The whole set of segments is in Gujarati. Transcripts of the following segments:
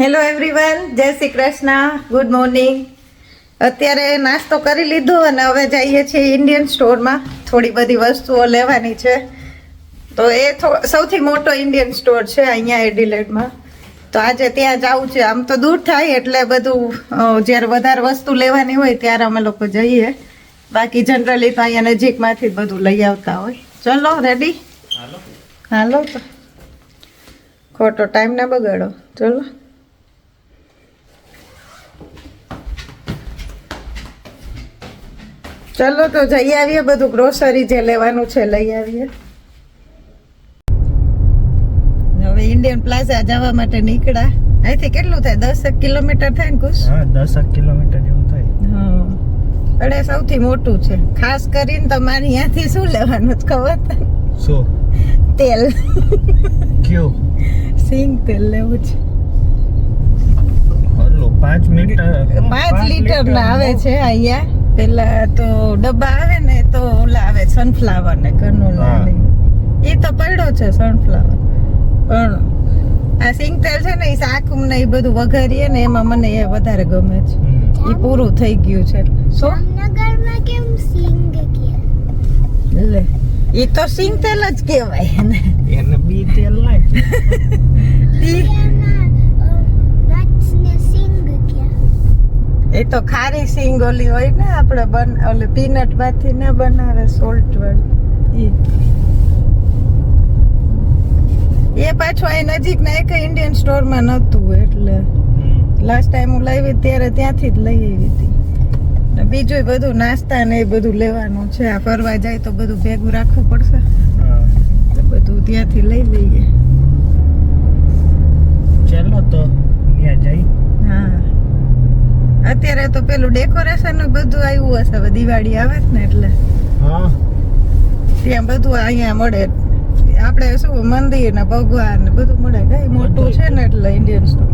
હેલો એવરીવન જય શ્રી કૃષ્ણ ગુડ મોર્નિંગ અત્યારે નાસ્તો કરી લીધો અને હવે જઈએ છીએ ઇન્ડિયન સ્ટોરમાં થોડી બધી વસ્તુઓ લેવાની છે. તો એ સૌથી મોટો ઇન્ડિયન સ્ટોર છે અહીંયા એડિલેડમાં તો આજે ત્યાં જવું છે. આમ તો દૂર થાય એટલે બધું જ્યારે વધારે વસ્તુ લેવાની હોય ત્યારે અમે લોકો જઈએ. બાકી જનરલી તો અહીંયા નજીકમાંથી જ બધું લઈ આવતા હોય. ચલો રેડી હાલો. તો. ખોટો ટાઈમ ના બગાડો. ચલો. ચલો તો જઈ આવીએ બધું ગ્રોસરી જે લેવાનું છે લઈ આવીએ. હવે ઇન્ડિયન પ્લાઝા જવા માટે નીકળ્યા. અહીંથી કેટલું થાય? દસ કિલોમીટર થાય ને કુશ? હા દસક કિલોમીટર જેવું થાય. અડે સૌથી મોટું છે. ખાસ કરીને તમારે અહીંયાથી શું લેવાનું જ ખબર? શું? તેલ. કયું? સિંગ તેલ લેવું છે. પાંચ મિનિટ પાંચ લીટર ના આવે છે અહીંયા. પેલા તો ડબ્બા આવે ને તો ઓલા આવે સનફ્લાવર ને કનોલા લાવે એ તો પડ્યો છે સનફ્લાવર પણ આ સિંગ તેલ છે ને એ શાક ને એ બધું વઘારીએ ને એમાં મને એ વધારે ગમે છે. એ પૂરું થઈ ગયું છે. જામનગરમાં કેમ સિંગ કે? લે. એ તો સિંગ તેલ જ કહેવાય એને. એને બી તેલ નાખ ઈ નટ્સ ને સિંગ કે એ તો ખારી સિંગ ઓલી હોય ને આપણે બન ઓલી પીનટમાંથી ના બનાવે સોલ્ટ વાળી. એ પાછું અહીં નજીક ના એક ઇન્ડિયન સ્ટોરમાં નતું એટલે લાસ્ટ ટાઈમ હું લાવી ત્યારે ત્યાંથી જ લઈ આવી હતી. ને બીજું બધું નાસ્તા ને એ બધું લેવાનું છે. આ ફરવા જાય તો બધું ભેગું રાખવું પડશે. બધું ત્યાંથી લઈ લઈએ. ચાલો તો ત્યાં જઈ. અત્યારે તો પેલું ડેકોરેશન બધું આવ્યું હશે હવે દિવાળી આવે છે ને એટલે. હા. ત્યાં બધું અહીંયા મળે. આપણે શું મંદિર ને ભગવાન ને બધું મળે કઈ મોટું છે ને એટલે ઇન્ડિયન સ્ટોર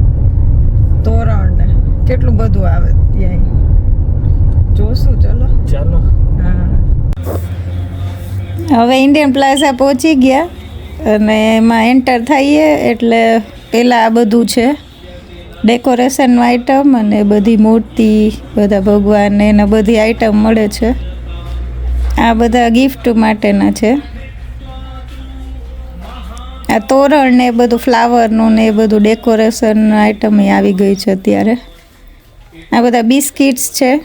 તોરણ ને કેટલું બધું આવે ત્યાં જોશું ચલો. ચાલો. હવે ઇન્ડિયન પ્લાઝા પહોંચી ગયા અને એમાં એન્ટર થઈએ એટલે પહેલાં આ બધું છે. ડેકોરેશનનું આઈટમ અને બધી મૂર્તિ, બધા ભગવાન એને બધી આઈટમ મળે છે. આ બધા ગિફ્ટ માટેના છે. આ તોરણ ને બધું ફ્લાવરનું ને એ બધું ડેકોરેશન આઈટમ આવી ગઈ છે અત્યારે. આ બધા બિસ્કિટ્સ છે.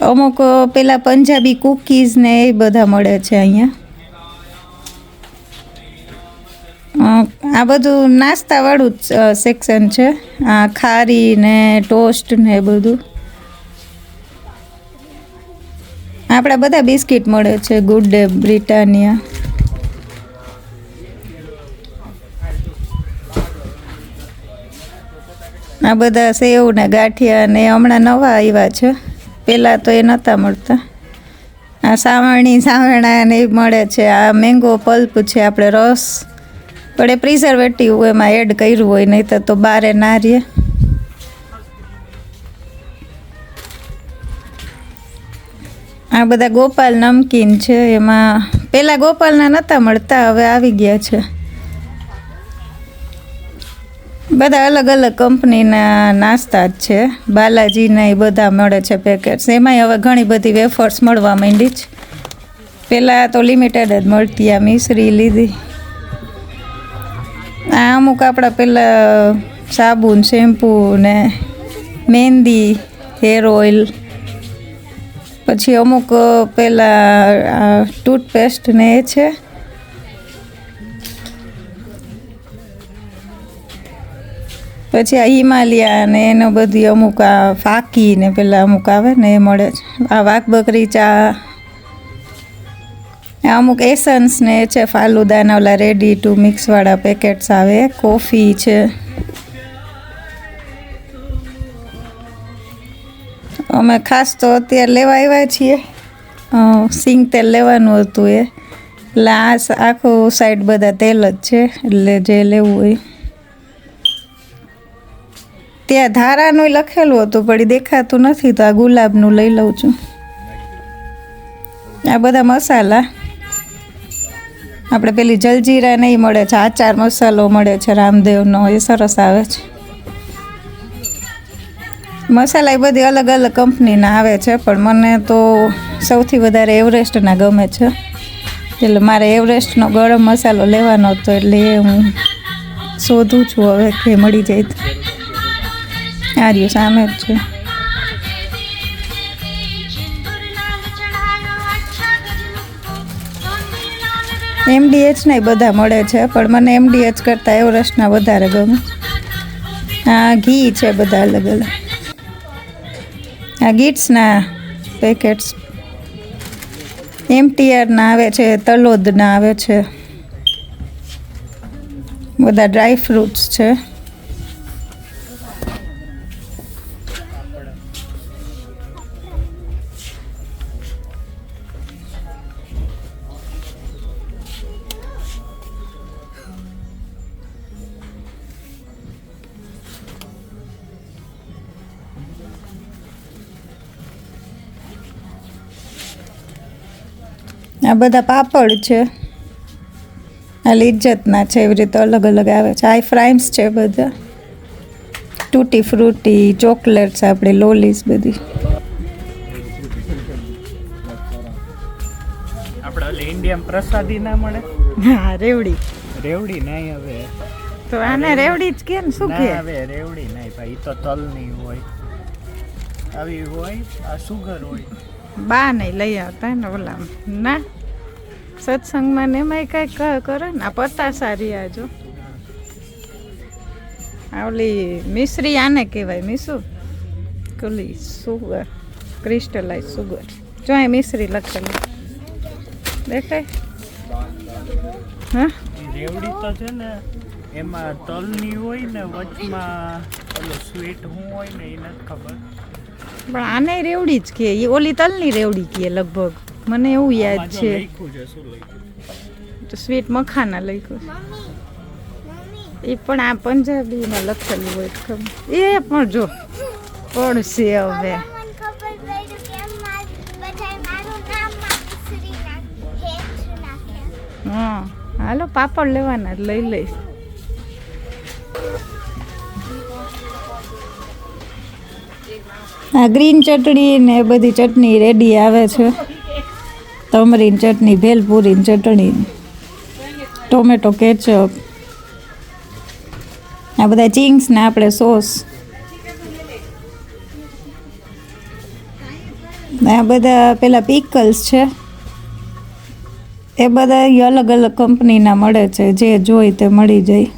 અમુક પેલા પંજાબી કુકીઝ ને એ બધા મળે છે અહીંયા. આ બધું નાસ્તાવાળું જ સેક્શન છે. આ ખારી ને ટોસ્ટ ને એ બધું. આપણા બધા બિસ્કિટ મળે છે, ગુડ ડે, બ્રિટાનિયા. આ બધા સેવ ને ગાંઠિયા ને હમણાં નવા આવ્યા છે. પહેલાં તો એ નહોતા મળતા. આ સાવરણી, સાવરણા ને મળે છે. આ મેંગો પલ્પ છે, આપણે રસ. પણ એ પ્રિઝર્વેટિવ એમાં એડ કર્યું હોય નહીં તો બારે ના રહે. આ બધા ગોપાલ નમકીન છે, એમાં પહેલાં ગોપાલના નહોતા મળતા, હવે આવી ગયા છે. બધા અલગ અલગ કંપનીના નાસ્તા જ છે. બાલાજીના એ બધા મળે છે પેકેટ્સ એમાંય હવે ઘણી બધી વેફર્સ મળવા માંડી છે. પહેલાં તો લિમિટેડ જ મળતી, આ મિશ્રી લીધી. આ અમુક આપણા પહેલાં સાબુન, શેમ્પૂ ને મહેંદી, હેર ઓઇલ, પછી અમુક પહેલાં ટૂથપેસ્ટ ને એ છે. પછી આ હિમાલયા ને એનો બધી અમુક આ ફાકી ને પેલા અમુક આવે ને એ મળે છે. આ વાઘ બકરી ચા અમુક એસન્સ ને છે ફાલુદાના ઓલા રેડી ટુ મિક્સવાળા પેકેટ્સ આવે કોફી છે. અમે ખાસ તો અત્યારે લેવા આવ્યા છીએ. સિંગ તેલ લેવાનું હતું એ. એટલે આ આખું સાઈડ બધા તેલ જ છે, એટલે જે લેવું હોય. ત્યાં ધારાનું લખેલું હતું, પણ દેખાતું નથી, તો આ ગુલાબનું લઈ લઉં છું. આ બધા મસાલા. આપણે પેલી જલજીરા નહીં મળે છે, આચાર મસાલો મળે છે, રામદેવનો, એ સરસ આવે છે. મસાલા એ બધી અલગ અલગ કંપનીના આવે છે, પણ મને તો સૌથી વધારે એવરેસ્ટના ગમે છે. એટલે મારે એવરેસ્ટનો ગરમ મસાલો લેવાનો હતો, એટલે એ હું શોધું છું હવે કે મળી જાય તો. આ રહ્યું સામે જ છે. એમડીએચના બધા મળે છે, પણ મને એમડીએચ કરતાં એવરેસ્ટના વધારે ગમે. આ ઘી છે બધા અલગ અલગ. આ ગીટ્સના પેકેટ્સ. એમટીઆરના આવે છે, તલોદના આવે છે. બધા ડ્રાય ફ્રૂટ્સ છે. આ બધા પાપડ છે. આ લિજ્જતના છે એવી રીતે અલગ અલગ આવે છે. આઈ ફ્રાઇમ્સ છે બધા. તૂટી ફ્રૂટી ચોકલેટ્સ આપણે લોલીસ બધી. આપણે ઇન્ડિયન પ્રસાદી ના મળે? હા રેવડી. રેવડી નહીં હવે તો આને રેવડી જ કેમ શું કે? હવે રેવડી નહીં ભાઈ તો તલની હોય. આવી હોય આ સુગર હોય. બા નહીં લઈ આવતા ને ઓલા ના, સત્સંગમાં ને એમાંય કાંઈક કરે ને? આ પત્તા સારી આજો ઓલી મિશ્રી આને કહેવાય મીસુ કુલી સુગર ક્રિસ્ટલાઇઝ સુગર. જો અહીં મિશ્રી લખેલું. દેખાય? હા? રેવડી તો છે ને, એમાં તલની હોય ને, વચમાં સ્વીટ હું હોય ને, એ નથી ખબર. પણ આને રેવડી જ કે એ ઓલી તલની રેવડી કે લગભગ. મને એવું યાદ છે. લખ્યું છે શું લખ્યું તો સ્વીટ મખાના લખ્યું મમ્મી મમ્મી એ પણ આ પંજાબીમાં લખેલું હોય ખબર. એ પણ જો પડશે હવે. હા હાલો પાપડ લેવાના જ લઈ લઈશ. આ ગ્રીન ચટણી ને એ બધી ચટણી રેડી આવે છે. તમરીન ચટણી, ભેલપુરીની ચટણી, ટોમેટો કેચઅપ. આ બધા ચિંગ્સ ને આપણે સોસ. આ બધા પેલા પિકલ્સ છે. એ બધા અલગ અલગ કંપનીના મળે છે. જે જોઈ તે મળી જાય.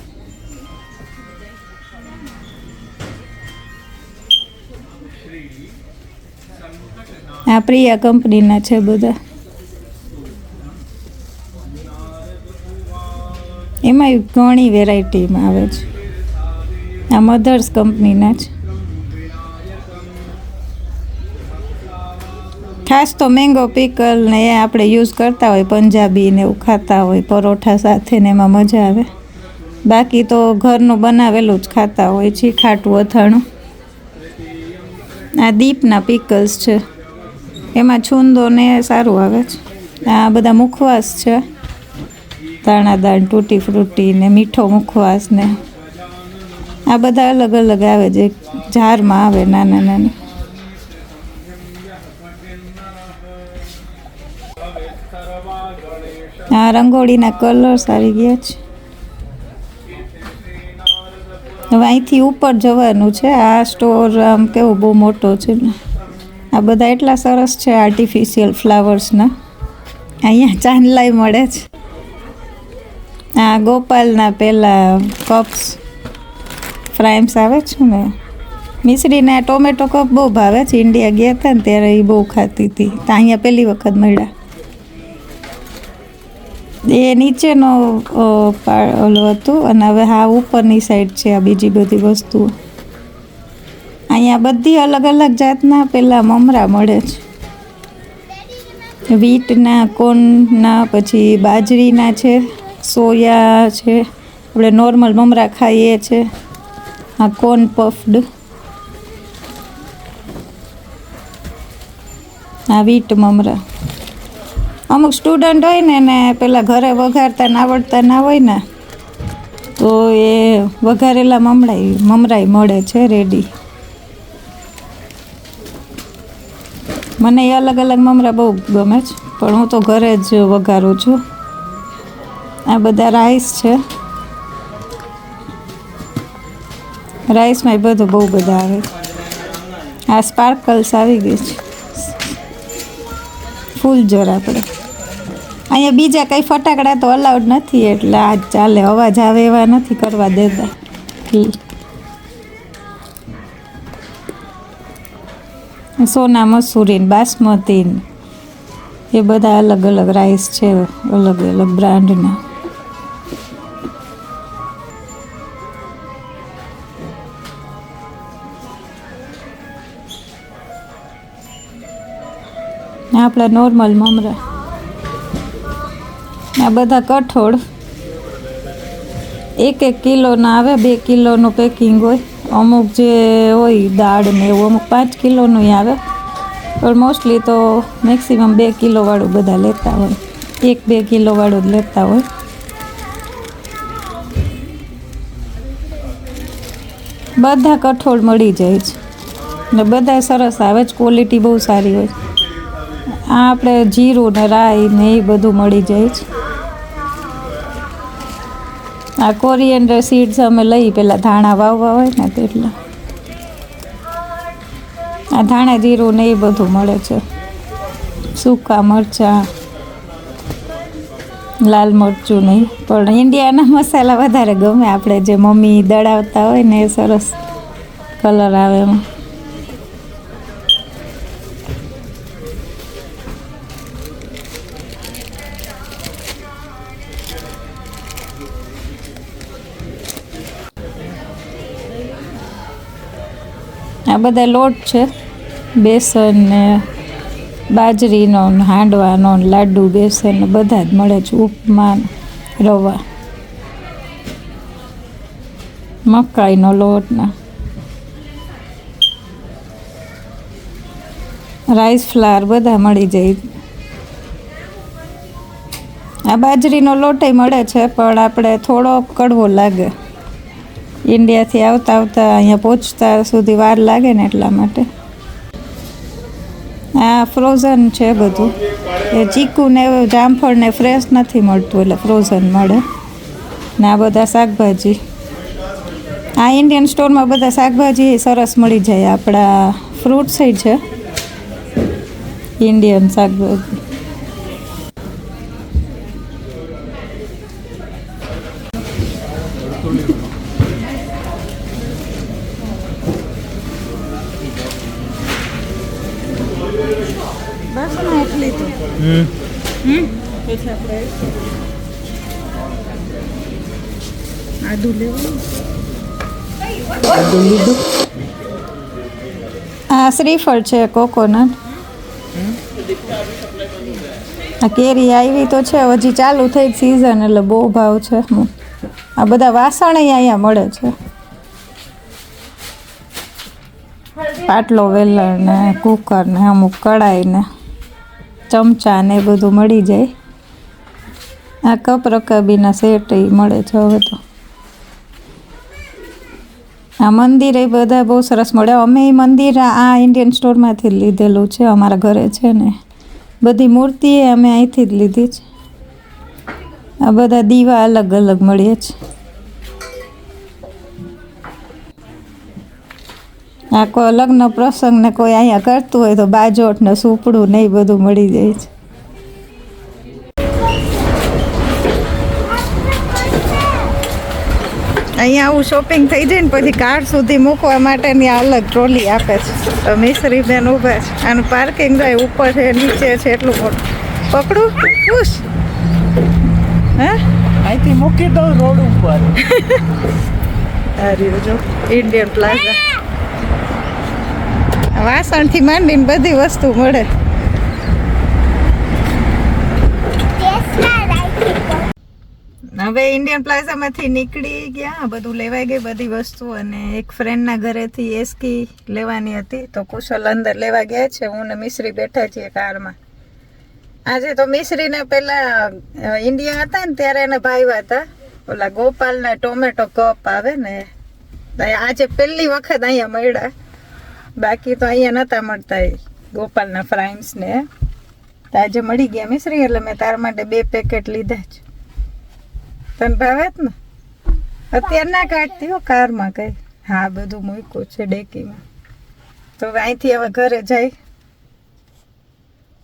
આ પ્રિયા કંપનીના છે બધા. એમાં ઘણી વેરાયટીમાં આવે છે. આ મધર્સ કંપનીના છે. ખાસ તો મેંગો પીકલ ને એ આપણે યુઝ કરતા હોય, પંજાબી ને એવું ખાતા હોય, પરોઠા સાથે ને એમાં મજા આવે. બાકી તો ઘરનું બનાવેલું જ ખાતા હોય છે, ખાટું અથાણું. આ દીપના પીકલ્સ છે. એમાં છુંદો ને સારું આવે છે. આ બધા મુખવાસ છે. દાણાદાર તૂટી ફ્રૂટી ને મીઠો મુખવાસ ને. આ બધા અલગ અલગ આવે જે જારમાં આવે નાના નાના. આ રંગોળીના કલર સારી ગયા છે. હવે અહીંથી ઉપર જવાનું છે. આ સ્ટોર આમ કેવો બહુ મોટો છે ને. આ બધા એટલા સરસ છે આર્ટિફિશિયલ ફ્લાવર્સના અહીંયા ચાંદલાઈ મળે છે. આ ગોપાલના પહેલાં કપ્સ ફ્રાઇમ્સ આવે છે ને? મિશ્રીને આ ટોમેટો કપ બહુ ભાવે છે. ઇન્ડિયા ગયા હતા ને ત્યારે એ બહુ ખાતી હતી. તો અહીંયા પહેલી વખત મળ્યા. એ નીચેનો ઓલું હતું અને હવે હા ઉપરની સાઈડ છે આ બીજી બધી વસ્તુઓ. અહીંયા બધી અલગ અલગ જાતના પેલા મમરા મળે છે. વીટના, કોનના, પછી બાજરીના છે, સોયા છે, આપણે નોર્મલ મમરા ખાઈએ છે. આ કોન પફડ. આ વીટ મમરા. અમુક સ્ટુડન્ટ હોય ને એને પેલા ઘરે વઘારતા ના આવડતા ના હોય ને, તો એ વઘારેલા મમરાઈ મમરાઈ મળે છે રેડી. મને એ અલગ અલગ મમરા બહુ ગમે છે, પણ હું તો ઘરે જ વઘારું છું. આ બધા રાઈસ છે. રાઈસમાં એ બધું બહુ બધા આવે. આ સ્પાર્કલ્સ આવી ગઈ છે. ફૂલ જોર આપણે. અહીંયા બીજા કંઈ ફટાકડા તો અલાઉડ નથી, એટલે આ ચાલે, અવાજ આવે એવા નથી, કરવા દેતા. સોના મસૂરીન, બાસમતીન. બાસમતી એ બધા અલગ અલગ રાઈસ છે, અલગ અલગ બ્રાન્ડના આપણા નોર્મલ મમરા. આ બધા કઠોળ. એક એક કિલોના આવે, બે કિલોનું પેકિંગ હોય. અમુક જે હોય દાળ ને એવું, અમુક પાંચ કિલોનું આવે. પણ મોસ્ટલી તો મેક્સિમમ બે કિલોવાળું બધા લેતા હોય. એક, બે કિલોવાળું જ લેતા હોય. બધા કઠોળ મળી જાય છે. ને બધા સરસ આવે જ ક્વોલિટી બહુ સારી હોય આ આપણે જીરું ને રાઈ ને એ બધું મળી જાય છે. આ કોરિએન્ડર સીડ્સ અમે લઈ પેલા ધાણા વાવવા હોય ને તેટલા. આ ધાણા જીરું ને એ બધું મળે છે. સૂકા મરચાં, લાલ મરચું નહીં પણ ઇન્ડિયાના મસાલા વધારે ગમે. આપણે જે મમ્મી દળાવતા હોય ને એ સરસ કલર આવે એમાં. આ બધા લોટ છે. બેસન ને બાજરીનો હાંડવાનો લાડુ, બેસન બધા જ મળે છે ઉપમા રવા. મકાઈનો લોટ ને. રાઈસ ફ્લાવર બધા મળી જાય. આ બાજરીનો લોટય મળે છે, પણ આપણે થોડો કડવો લાગે. ઇન્ડિયાથી આવતા આવતા અહીંયા પહોંચતા સુધી વાર લાગે ને એટલા માટે. આ ફ્રોઝન છે બધું. એ ચીકુ ને જામફળ ને ફ્રેશ નથી મળતું એટલે ફ્રોઝન મળે. ને આ બધા શાકભાજી. આ ઇન્ડિયન સ્ટોરમાં બધા શાકભાજી સરસ મળી જાય. આપણા ફ્રૂટ્સ છે. ઇન્ડિયન શાકભાજી. શ્રીફળ છે કોકોનટ. આ કેરી આવી તો છે હજી ચાલુ થઈ સિઝન એટલે બહુ ભાવ છે આ બધા વાસણ અહીંયા મળે છે. પાટલો વેલણ ને કુકર ને અમુક કડાઈ ને ચમચા ને એ બધું મળી જાય. આ કપ રકાબીના સેટ મળે છે હવે તો. આ મંદિર એ બધા બહુ સરસ મળે. અમે એ મંદિર આ ઇન્ડિયન સ્ટોરમાંથી જ લીધેલું છે. અમારા ઘરે છે ને. બધી મૂર્તિ અમે અહીંથી જ લીધી છે. આ બધા દીવા અલગ અલગ મળીએ છે. આ કોઈ લગ્ન પ્રસંગ ને કોઈ અહીંયા કરતું હોય તો બાજોટ ને સુપડું ને એ બધું મળી જાય છે. અહીંયા આવું શોપિંગ થઈ જાય ને પછી કાર સુધી મૂકવા માટેની અલગ ટ્રોલી આપે છે. તો મિશ્રી બેન ઊભા છે. આનું પાર્કિંગ જાય ઉપર છે નીચે છે એટલું મોટું. પકડું? ખુશ હે? અહીંથી મૂકી દઉં રોડ ઉપર. હારી જો ઇન્ડિયન પ્લાઝા વાસણથી માંડીને બધી વસ્તુ મળે ટેસ્ટમાં રાખી દો હવે ઇન્ડિયન પ્લાઝામાંથી નીકળી ગયા, બધું લેવાઈ ગઈ બધી વસ્તુ અને એક ફ્રેન્ડના ઘરેથી એસકી લેવાની હતી તો કુશલ અંદર લેવા ગયા છે. હું ને મિશ્રી બેઠા છીએ કારમાં. આજે તો મિશ્રીને પહેલા ઇન્ડિયા હતા ને ત્યારે એને ભાઈવા હતા. ઓલા ગોપાલના ટોમેટો કપ આવે ને આજે પહેલી વખત અહીંયા મળ્યા. બાકી તો અહીંયા નતા મળતા એ ગોપાલના ફ્રાઇમ્સને આજે મળી ગયા મિશ્રી એટલે મેં તારા માટે બે પેકેટ લીધા જ. તને ભાવે ને? અત્યારે ના કાઢતી હો કારમાં કઈ. હા, બધું મૂક્યું છે ડેકીમાં. તો અહીંથી હવે ઘરે જાય.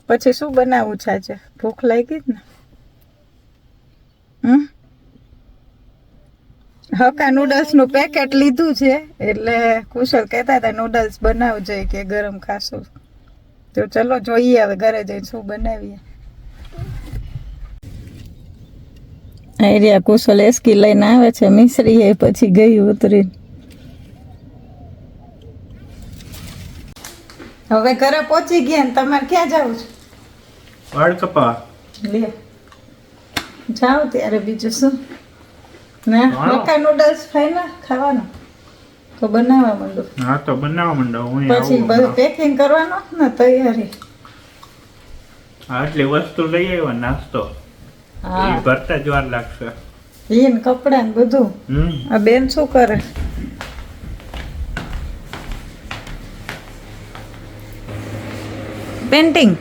પછી શું બનાવવું છે ભૂખ લાગી જ ને? હમ? હકા નૂડલ્સનું પેકેટ લીધું છે. એટલે કુશલ કહેતા હતા, નૂડલ્સ બનાવજે કે ગરમ ખાશું. તો ચલો જોઈએ હવે ઘરે જઈને શું બનાવીએ. આઈડિયા કુશલ એસકી લઈને આવે છે મિશ્રી એ પછી ગઈ ઉતરી હવે ઘરે પહોંચી ગયા ને તમારે ક્યાં જવું છે? વાળ કપા લે. જાઓ ત્યારે બીજું શું? ના હાલો. મકા નૂડલ્સ ફાઈના ખાવાનું? તો બનાવવા માંડો. હા તો બનાવવા માંડો. હું પછી બધું પેકિંગ કરવાનો ને તૈયારી. આટલી વસ્તુ લઈ આવ્યો નાસ્તો. એ ભરતા જ વાર લાગશે. ઈન કપડા ને બધું. હમ. આ બેન શું કરે? પેન્ટિંગ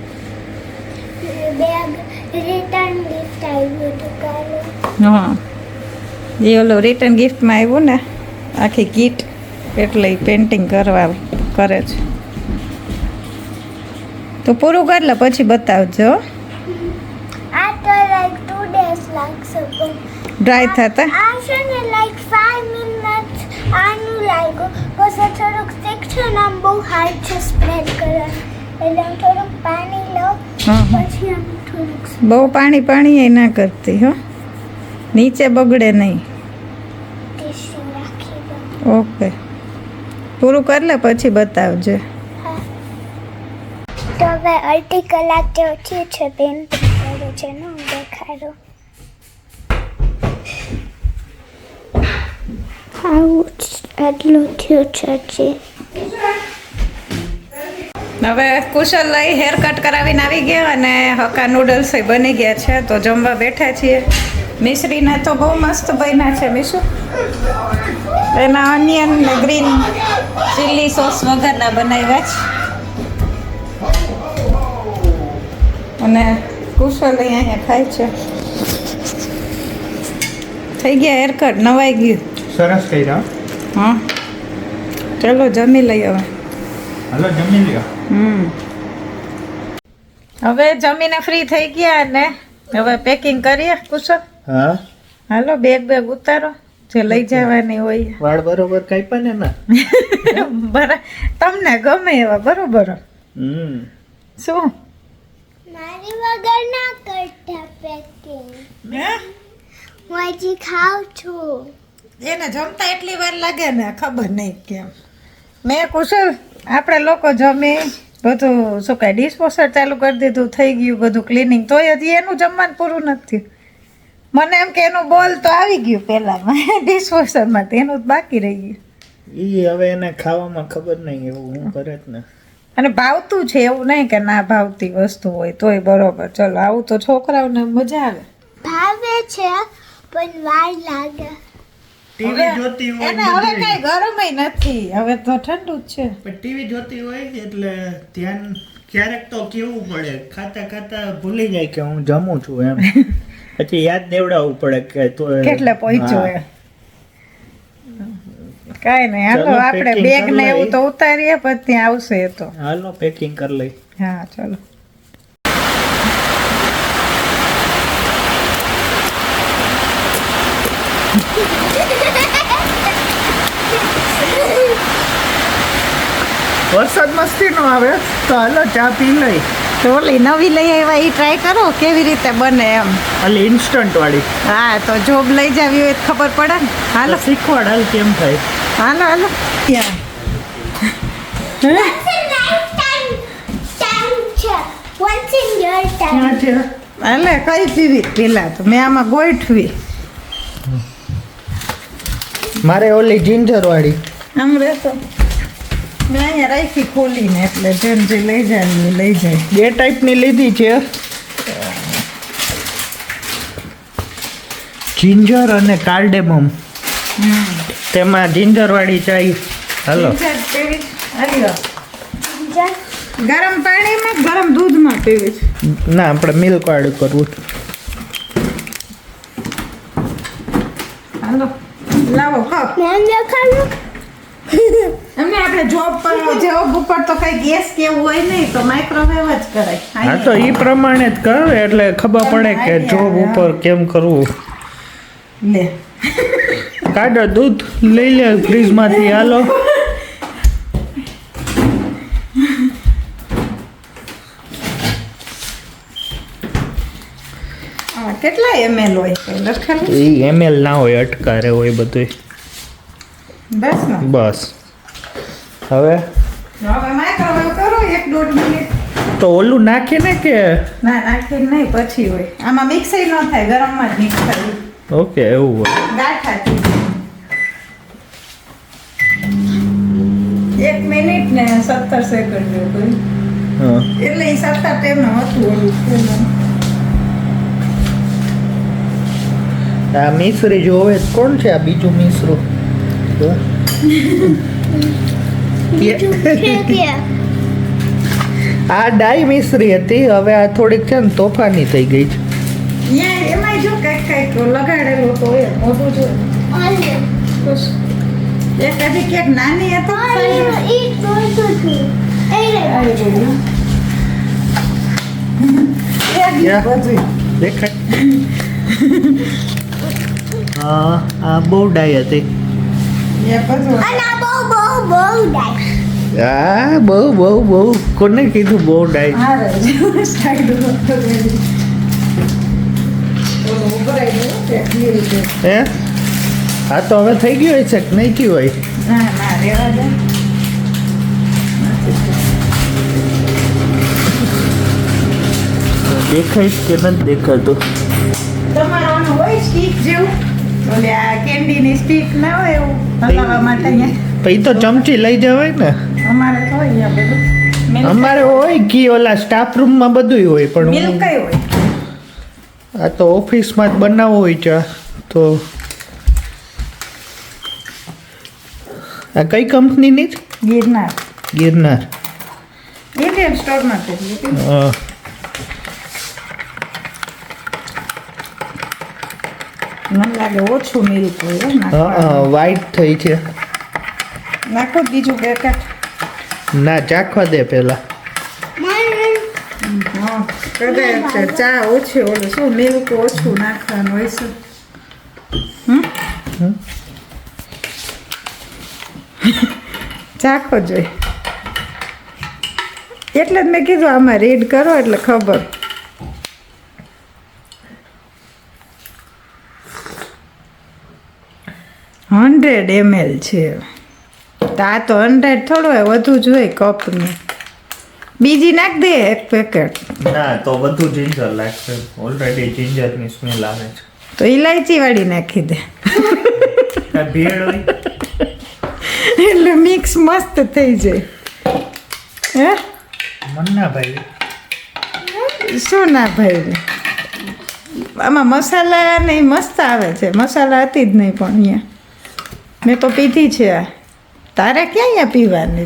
હા. એ ઓલો રિટર્ન ગિફ્ટમાં આવ્યું ને આખી કીટ એટલે પેન્ટિંગ કરવા કરે છે. તો પૂરું કરી લે પછી બતાવજો આ તો લાઈક ટુ ડેઝ લાગશે પણ ડ્રાય થતા? આ છે ને લાઈક 5 મિનિટ આનું લાગ્યું. પછી થોડુંક સેક્શન આમ બહુ હાર્ડ છે સ્પ્રેડ કરવા એટલે આમ થોડુંક પાણી લઉં પછી આમ થોડુંક બહુ પાણી પાણી એ ના કરતી હો. નીચે બગડે નહીં. ઓકે. પૂરું કર લે પછી બતાવજે. તો હવે અડધી કલાક જેવું થયું છે પેઇન્ટિંગ કર્યું છે ને દેખાડું. જ આટલું થયું છે હવે કુશલ લઈ હેર કટ કરાવીને આવી ગયા અને હક્કા નૂડલ્સ બની ગયા છે. તો જમવા બેઠા છીએ. મિશ્રીના તો બહુ મસ્ત બન્યા છે, મિશુ. એના ઓનિયન ગ્રીન ચીલી સોસ વગરના બનાવ્યા છે. અને કુશલ અહીં અહીંયા ખાય છે. થઈ ગયા હેર કટ નવાઈ ગયું. સરસ કર્યા. હા. ચલો જમી લઈએ હવે. હાલો જમી લ્યો. હમ. હવે જમીને ફ્રી થઈ ગયા ને હવે પેકિંગ કરીએ. કુશલ હા. હાલો બેગ બેગ ઉતારો. જે લઈ જવાની હોય વાળ બરોબર કાપ્યા ને ના બરા તમને ગમે એવા બરોબર. હમ. શું? મારી વગર ના કરતા પેકિંગ હું હજી ખાઉં છું. એને જમતા એટલી વાર લાગે ને ખબર નહીં કેમ. મેં કુશલ આપણે લોકો જમી બધું શું કાંઈ ડિશવોશર ચાલુ કરી દીધું થઈ ગયું બધું ક્લિનિંગ તોય હજી એનું જમવાનું પૂરું નથી મને એમ કે એનું બોલ તો આવી ગયું પહેલામાં ડિશવોશરમાં તો એનું જ બાકી રહી ગયું. એ હવે એને ખાવામાં ખબર નહીં એવું હું કરે જ ને. અને ભાવતું છે એવું નહીં કે ના ભાવતી વસ્તુ હોય તોય બરોબર. ચલો આવું તો છોકરાઓને મજા આવે. ભાવે છે પણ વાર લાગે. ટીવી જોતી હોય એને હવે કઈ ગરમય નથી. હવે તો ઠંડુ જ છે. પણ ટીવી જોતી હોય એટલે ધ્યાન ક્યારેક તો કેવું પડે? ખાતા ખાતા ભૂલી જાય કે હું જમું છું એમ. પછી યાદ દેવડાવવું પડે કે તો કેટલે પહોંચ્યો એ કાંઈ નહીં હાલો આપણે બેગ ને એવું તો ઉતારીએ પછી ત્યાં આવશે એ તો. હાલો પેકિંગ કરી લઈ હા ચલો. વરસાદ મસ્તી નો આવે તો હાલો ચા પી લઈ. તો ઓલી નવી લઈ આવ્યા એ ટ્રાય કરો કેવી રીતે બને એમ. હાલી ઇન્સ્ટન્ટ વાળી. હા તો જોબ લઈ જાવી હોય ખબર પડે ને. હાલો. શીખવાડ હાલ કેમ થાય. હાલો હાલો. ત્યાં એટલે કઈ પીવી? પેલા તો મેં આમાં ગોઠવી. મારે ઓલી જિંજર વાળી. આમ રહેતો. મેં રાખી ખોલીને એટલે જેમ જે લઈ જાય લઈ જાય. બે ટાઈપની લીધી છે. જિંજર અને કાર્ડેમમ. તેમાં જિંજરવાળી ચાય. હલો. ગરમ પાણીમાં ગરમ દૂધમાં પીવી ના આપણે મિલ્ક વાળું કરવું હાલો. લાવો કપ એમને આપણે જોબ પર જોબ ઉપર તો કઈ ગેસ કે એવું હોય નહીં તો માઇક્રોવેવ જ કરાય હા તો એ પ્રમાણે જ કરે એટલે ખબર પડે કે જોબ ઉપર કેમ કરવું. લે. કાઢો દૂધ લઈ લે ફ્રીજમાંથી હાલો. આ કેટલા એમએલ હોય? લખેલું? એ એમએલ ના હોય અટકારે હોય બધું બસ બસ. હવે? હવે કરો એક દોઢ મિનિટ. તો ઓલું નાખીને કે? ના નાખીને નહીં પછી હોય. આમાં મિક્સ ન થાય ગરમમાં જ મિક્સ થાય. ઓકે એવું હોય. ગાંઠા એક મિનિટ ને સત્તર સેકન્ડ જેવું એટલે એ સત્તર ટેમનું હતું ઓલું આ મિશ્રી જોવે કોણ છે? આ બીજું મિશ્રું? જો. આ ડાઈ મિશ્રી હતી હવે આ થોડીક છે ને તોફાની થઈ ગઈ છે. જો કંઈક કંઈક લગાડેલું તો એ મોટું જો ખુશ. એક ક્યાંક નાની હતો એ. દેખાય. હા આ બહુ ડાય હતી. હા બહુ બહુ બહુ કોને કીધું બહુ રીતે. હે હા? તો હવે થઈ ગયું હોય છે કે નહીં થયું હોય? દેખાય કે નથી દેખાતું? તમારું હોય સ્ટીક જેવું ઓલે આ કેન્ડીની સ્ટીક ના હોય એવું હલાવવા માટે અહીંયા. પછી તો ચમચી લઈ જવાય ને. અમારે તો હોય બધું. અમારે હોય? કી ઓલા સ્ટાફ રૂમમાં બધું હોય પણ મિલ્ક હોય? આ તો ઓફિસમાં જ બનાવવો હોય ચા તો આ કઈ કંપનીની જ ગિરનાર. ગિરનાર. ઇન્ડિયન સ્ટોરમાં તે લીધી. હા. મને લાગે ઓછું મિલ્ક હોય વ્હાઈટ થઈ છે. નાખો બીજું બીજું પેકેટ ના ચાખવા દે કદાચ ચા ઓછી ઓલું શું મિલ્ક ઓછું નાખવાનું હોય છે? ચાખો જોઈ. એટલે જ મેં કીધું આમાં રીડ કરો એટલે ખબર. હંડ્રેડ એમએલ છે. તો આ તો હંડ્રેડ થોડું હોય વધુ જોઈએ કપની. બીજી નાખ દે એક પેકેટ ના તો બધું જિંજર લાગશે ઓલરેડી જિંજરની સ્મેલ આવે છે. તો ઇલાયચી વાળી નાખી દે. ભેળ હોય. એટલે મિક્સ મસ્ત થઈ જાય. હે? મન્ના ભાઈ. શું ના ભાઈ? આમાં મસાલા નહીં મસ્ત આવે છે. મસાલા હતી જ નહીં પણ અહીંયા. મેં તો પીધી છે. આ તારે ક્યાં અહીંયા પીવાની?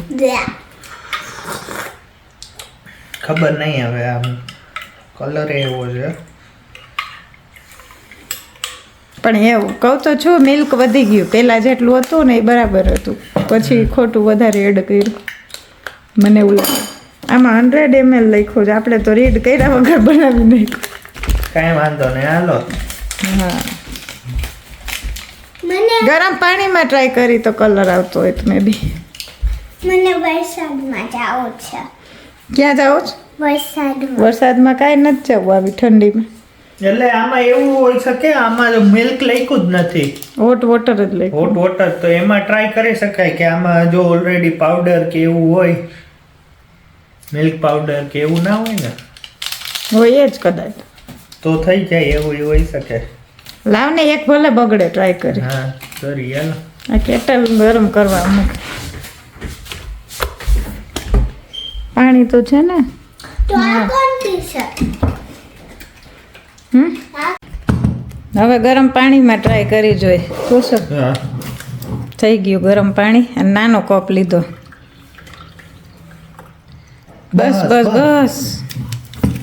ખબર નહીં હવે આમ કલર એવો છે. પણ એવું કહું તો છું મિલ્ક વધી ગયું. પહેલાં જેટલું હતું ને એ બરાબર હતું. પછી ખોટું વધારે એડ કર્યું. મને એવું લાગે. આમાં હંડ્રેડ એમએલ લખ્યું છે. આપણે તો રીડ કર્યા વગર બનાવી નાખ્યું. કાંઈ વાંધો નહીં હાલો. હા. ગરમ પાણીમાં ટ્રાય કરી તો કલર આવતો હોય તો મે બી મને વરસાદમાં જાવું છે. ક્યાં જાઓ છો? વરસાદમાં. વરસાદમાં કાંઈ નથી જવું આવી ઠંડીમાં. એટલે આમાં એવું હોઈ શકે આમાં મિલ્ક લખ્યું જ નથી. હોટ વોટર જ લઈ હોટ વોટર તો એમાં ટ્રાય કરી શકાય કે આમાં જો ઓલરેડી પાવડર કે એવું હોય મિલ્ક પાવડર કે એવું ના હોય ને હોય એ જ કદાચ. તો થઈ જાય એવું હોઈ શકે. લાવને એક ભલે બગડે ટ્રાય કરી. હા કરી હાલો. આ કેટલ ગરમ કરવા અમુક પાણી તો છે ને? તો આ કોણ ટી હમ? હવે ગરમ પાણીમાં ટ્રાય કરી જોઈ. હા. થઈ ગયું ગરમ પાણી. અને નાનો કપ લીધો. બસ બસ બસ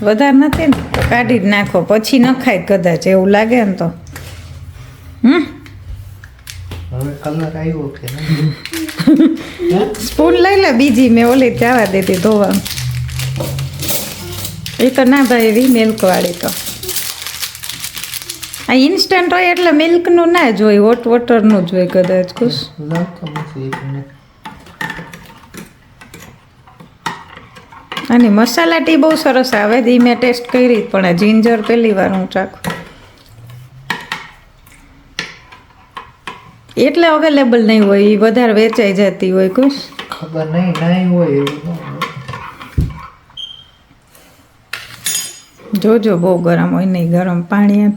વધારે નથી ને? તો કાઢી જ નાખો. પછી ન ખાય કદાચ. એવું લાગે ને તો હમ હવે કલર આવ્યો કે નહીં સ્પૂન લઈ લે બીજી મેં ઓલી જવા દીધી ધોવા. એ તો ના ભાઈ એવી મિલ્કવાળી તો. આ ઇન્સ્ટન્ટ હોય એટલે મિલ્કનું ના જોઈ હોટ વોટરનું જોઈ કદાચ ખુશ. આની મસાલા ટી બહુ સરસ આવે એ મેં ટેસ્ટ કરી પણ આ જિંજર પહેલી વાર હું ચાખું. એટલે અવેલેબલ નહીં હોય એ વધારે વેચાઈ જતી હોય કુશ ખબર નહીં નહીં હોય એવું જોજો બહુ ગરમ હોય નહીં ગરમ પાણી.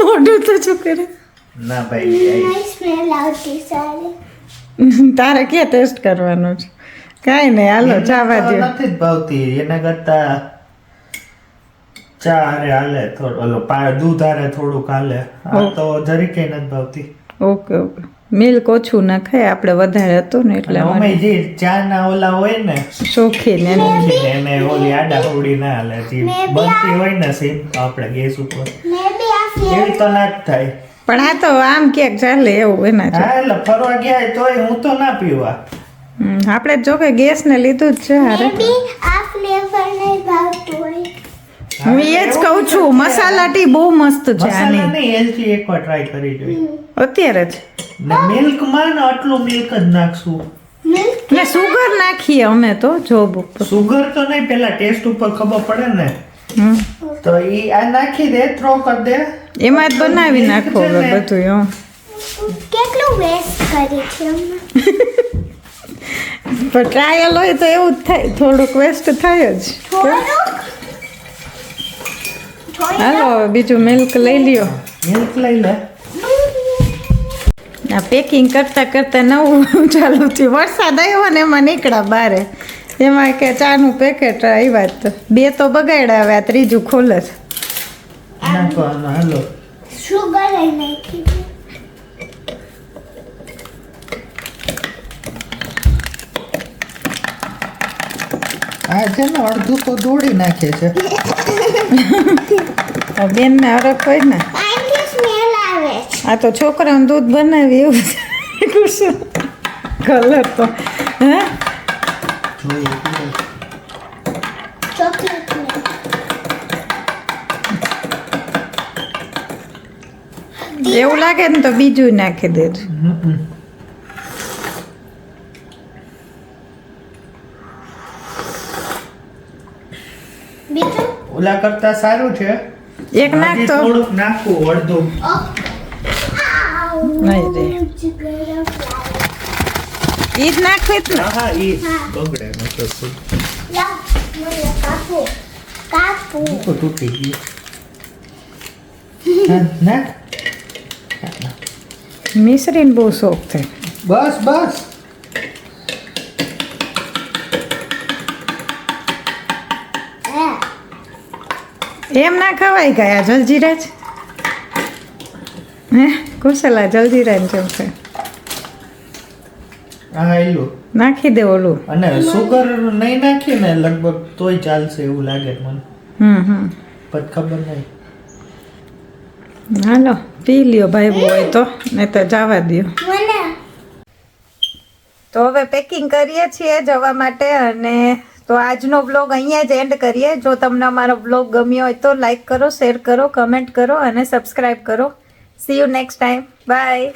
મોઢું તો શું કરે? ના ભાઈ તારે ક્યાં ટેસ્ટ કરવાનો છે? કાંઈ નહીં હાલો જવા દે નથી ભાવતી એના કરતા ચા હારે હાલે થોડું ઓલો દૂધ હારે થોડુંક હાલે. આ. તો જરીકે નથી ભાવતી. Okay okay. મિલ્ક ઓછું ના ખાય આપણે વધારે હતું ને એટલે અમે જે ચા ના ઓલા હોય ને શોખી ને એને ઓલી આડા હોડી ના હાલે જે બનતી હોય ને સીમ આપણે ગેસ ઉપર. મે બી આ ફ્લેવર એવી તો ના જ થાય. પણ આ તો આમ ક્યાંક ચાલે એવું એના હા એટલે ફરવા ગયા તોય હું તો ના પીવા હમ, આપણે જો કે ગેસ ને લીધું જ છે હારે. આ ફ્લેવર નહીં ભાવતું હોય હું એ જ કહું છું મસાલા ટી બહુ મસ્ત છે આની. નહીં એલચી એકવાર ટ્રાય કરી જોઈએ અત્યારે જ. ને મિલ્કમાં આટલું મિલ્ક જ નાખશું. ને સુગર નાખીએ અમે તો જોબ ઉપર. સુગર તો નહીં પેલા ટેસ્ટ ઉપર ખબર પડે ને. હમ. તો એ આ નાખી દે થ્રો કરી દે. એમાં જ બનાવી નાખો હવે બધું હં. કેટલું વેસ્ટ કરી છે અમે પણ ટ્રાયલ હોય તો એવું જ થાય થોડુંક વેસ્ટ થાય જ. હાલો હવે બીજું મિલ્ક લઈ લ્યો. મિલ્ક લઈ લે. આ પેકિંગ કરતા કરતા નવું ચાલુ થયું. વરસાદ આવ્યો ને એમાં નીકળ્યા બારે. એમાં કે ચાનું પેકેટ આવ્યા જ તો. બે તો બગાડ્યા હવે ત્રીજું ખોલે છે. આ છે ને અડધું તો દોડી નાખે છે. હોય ને આની સ્મેલ આવે આ તો છોકરાનું દૂધ બનાવી એવું કુશું કલર તો એવું લાગે ને તો બીજું નાખી દેજો હમ. બીજું ઓલા કરતા સારું છે. એક નાખ તો. થોડુંક નાખવું અડધું. નહીં રે. ઈ જ નાખવી જ હા ઈ બગડે ન તો શું. કાપો કાપો તો તૂટી ગયું. મિશ્રીને બહુ શોખ થાય બસ બસ. એમ ના ખવાય ગયા જલજીરાજ જ? હે? કુશલા જલજીરા ને જેમ છે નાખી દે ઓલું. અને સુગર નહીં નાખી ને લગભગ તોય ચાલશે એવું લાગે મને. હમ હમ. પણ ખબર નહીં. હાલો પી લ્યો ભાઈ હોય તો નહીં તો જવા દ્યો. તો હવે પેકિંગ કરીએ છીએ જવા માટે અને તો આજનો બ્લોગ અહીંયા જ એન્ડ કરીએ. જો તમને અમારો બ્લોગ ગમ્યો હોય તો લાઈક કરો શેર કરો કમેન્ટ કરો અને સબસ્ક્રાઈબ કરો. See you next time bye